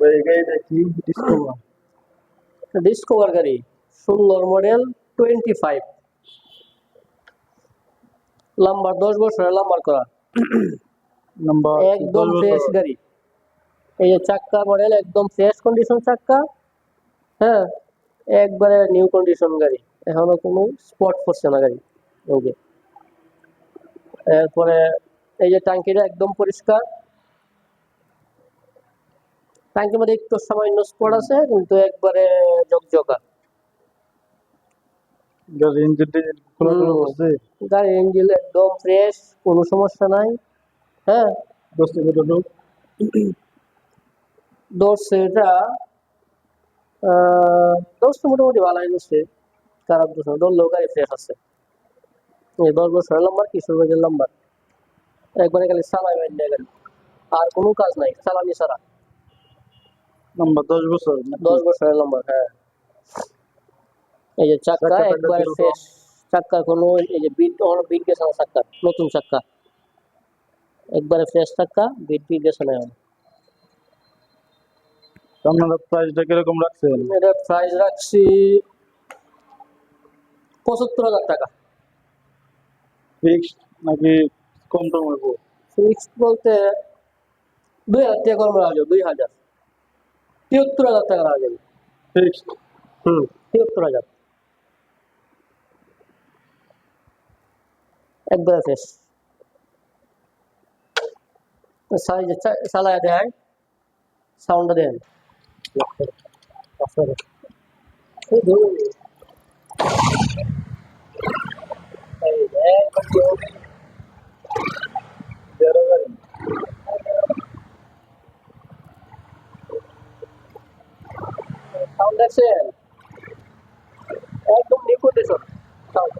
দেখি discover discover গাড়ি ষোলোর মডেল টোয়েন্টি ফাইভ নাম্বার দশ বছরের নাম্বার করা। নাম্বার একদম ফ্রেশ গাড়ি। এই যে চাক্কা মডেল একদম ফ্রেশ কন্ডিশন চাক্কা। হ্যাঁ একবারে নিউ কন্ডিশন গাড়ি। এখনও কোনো স্পট পড়ছে না গাড়ি। ওকে। এরপরে এই যে ট্যাঙ্কিটা একদম পরিষ্কার। ট্যাঙ্কির মধ্যে একটু সামান্য স্পট আছে কিন্তু একবারে জকজকা ইঞ্জিন খোলা খোলা আছে গাড়ির ইঞ্জিন একদম ফ্রেশ কোনো সমস্যা নাই। হ্যাঁ? দোস্ত কত লোক দৌড়ছে এটা দৌড়ছে মোটামুটি ভালোই খারাপ। দৌড়লেও গাড়ি ফ্রেশ আছে। এই দশ নাম্বার নাম্বার একবারে খালি গাড়ি আর কোনো কাজ নাই চালানি ছাড়া। নাম্বার দশ বছর দশ বছরের নাম্বার হ্যাঁ। এই যে চাক্কা একবারে? ফ্রেশ চাক্কা কোনো এই যে বিট অনেক বিট গেছে না চাক্কা? নতুন চাক্কা। একবারে ফ্রেশ চাক্কা বিট বিট গেছে না। আপনারা প্রাইসটা কীরকম রাখছেন? এটা প্রাইস রাখছি পঁচাত্তর হাজার টাকা। ফিক্সড নাকি কম টম হইব? ফিক্স বলতে দুই হাজার টাকা কম রাখা যাবে দুই হাজার। তিয়াত্তর হাজার টাকা রাখা যাবে ফিক্সড হুম। তিয়াত্তর হাজার। একবারে ফ্রেশ সাইজে চালায় দেয় সাউন্ড দেন। সাউন্ড দেখছেন একদম নিউ কন্ডিশন সাউন্ড